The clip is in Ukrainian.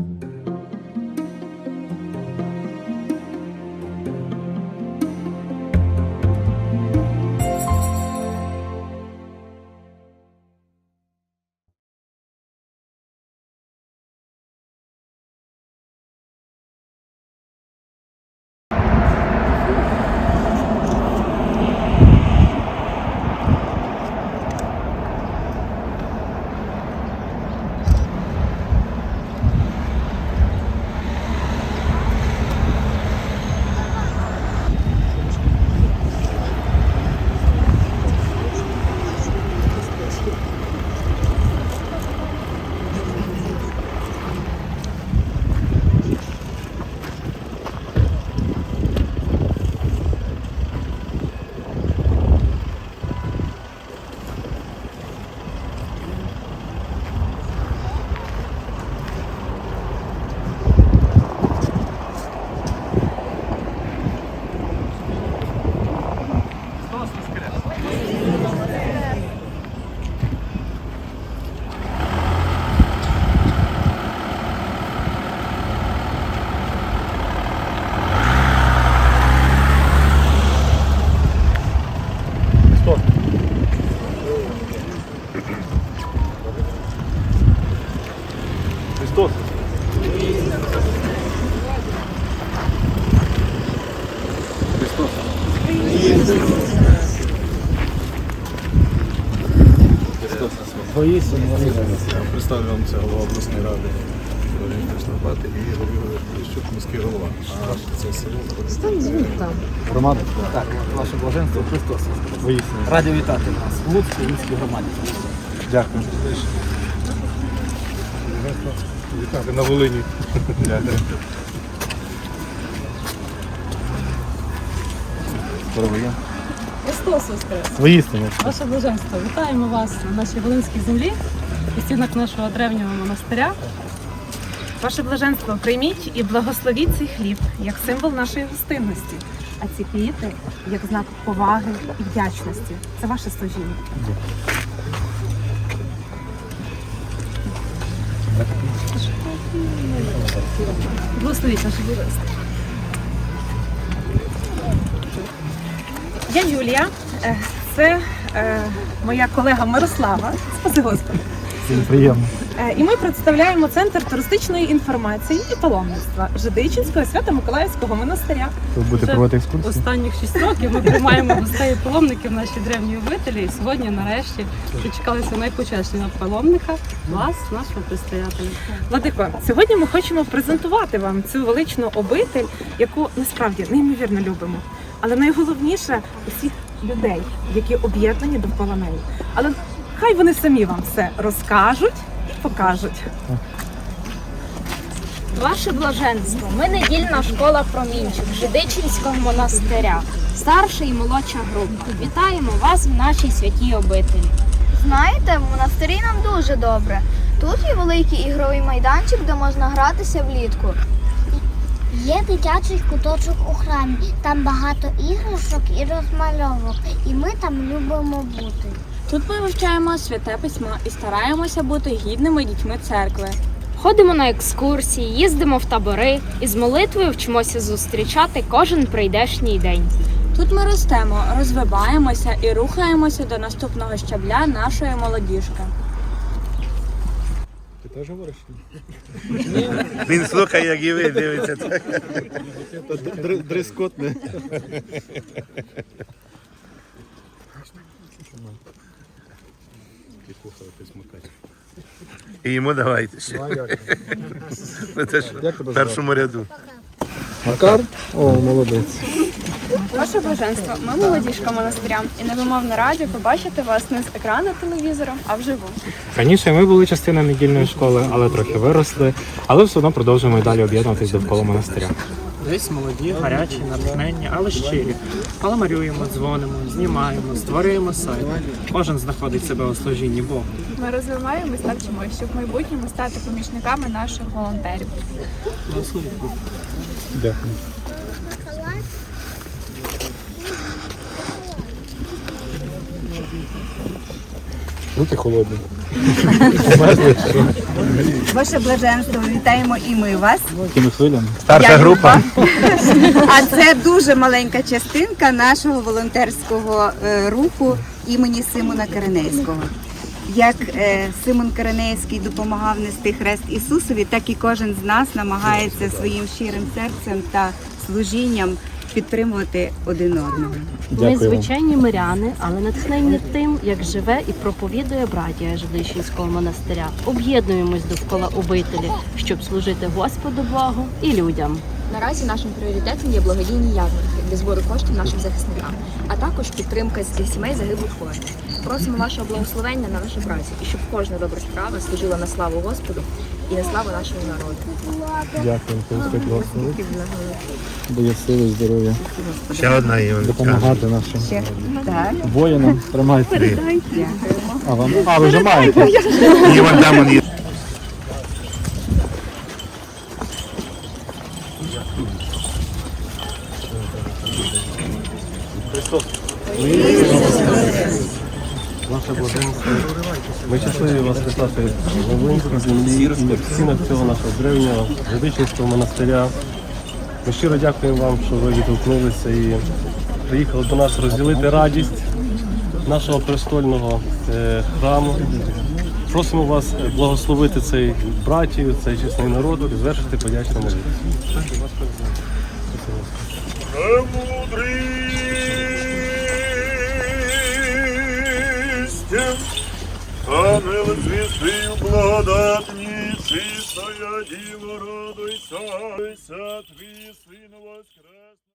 Христос. Представлю вам це голова обласної ради Штрафати і Поліщук, міський голова. А це село. Громада? Так, ваше блаженство Христос. Раді вітати вас в Луцькій міській громаді. Дякую. Вітати на Волині. Дякую. Христос Воскрес! Ваше блаженство, вітаємо вас на нашій Волинській землі, у стінах нашого древнього монастиря. Ваше блаженство, прийміть і благословіть цей хліб як символ нашої гостинності, а ці квіти як знак поваги і вдячності. Це ваше служіння. Благословіть наше блаженство. Я Юлія. Е, Це е, моя колега Мирослава. Спаси Господи. Всім приємно. Е, І ми представляємо центр туристичної інформації і паломництва Жидичинського Свято-Миколаївського монастиря. Ви будете проводити екскурсію? Останніх шість років ми приймаємо гостей і паломників наші древні обителі. І сьогодні, нарешті, дочекалися найпочеснішого паломника, вас, нашого предстоятеля. Владико, сьогодні ми хочемо презентувати вам цю величну обитель, яку насправді неймовірно любимо. Але найголовніше усіх людей, які об'єднані довкола неї. Але хай вони самі вам все розкажуть і покажуть. Ваше блаженство, ми недільна школа промінчик Жидичинського монастиря, старша і молодша група. Вітаємо вас в нашій святій обителі. Знаєте, в монастирі нам дуже добре. Тут є великий ігровий майданчик, де можна гратися влітку. Є дитячий куточок у храмі. Там багато іграшок і розмальовок. І ми там любимо бути. Тут ми вивчаємо святе письмо і стараємося бути гідними дітьми церкви. Ходимо на екскурсії, їздимо в табори і з молитвою вчимося зустрічати кожен прийдешній день. Тут ми ростемо, розвиваємося і рухаємося до наступного щабля нашої молодіжки. Теж говориш? Він слухає, як і ви дивиться. Так. Дрес-код не. І йому давайте ще. Це ж в першому ряду. Макар? О, молодець. Ваше блаженство, ми молодіжка монастиря і невимовно раді побачити вас не з екрану телевізора, а вживу. Раніше ми були частиною недільної школи, але трохи виросли, але все одно продовжуємо і далі об'єднуватись довкола монастиря. Десь молоді, гарячі, натхненні, але щирі. Паламарюємо, дзвонимо, знімаємо, створюємо сайт. Кожен знаходить себе у служінні Богу. Ми розвиваємось та вчимось, щоб в майбутньому стати помічниками наших волонтерів. Дякую. Ну ти холодний. Ваше блаженство, вітаємо і ми вас. Якими хвилями? Старша група. А це дуже маленька частинка нашого волонтерського е, руху імені Симона Коренейського. Як е, Симон Коренейський допомагав нести хрест Ісусові, так і кожен з нас намагається своїм щирим серцем та служінням підтримувати один одного. Ми звичайні миряни, але натхнені тим, як живе і проповідує братія Жидичинського монастиря. Об'єднуємось довкола обителі, щоб служити Господу Богу і людям. Наразі нашим пріоритетом є благодійні ярмарки для збору коштів нашим захисникам, а також підтримка для сімей загиблих воїнів. Просимо вашого благословення на нашу працю і щоб кожна добра справа служила на славу Господу і на славу нашого народу. Дякую, Господь благословить. Дає сили, здоров'я. Ще одна є. Допомагати нашим воїнам. Тримайте. А вам? А, ви вже маєте. І вон там є. Ваше блаженство. Ми щасливі вас вітати в Волинській землі в стінах цього нашого древнього Жидичинського монастиря. Ми щиро дякуємо вам, що ви відгукнулися і приїхали до нас розділити радість нашого престольного е, храму. Просимо вас благословити цей братію, цей чесний народ і звершити подячну молитву. Ангел благодать благодатні, чистая діво, радуйся, твій син воскрес.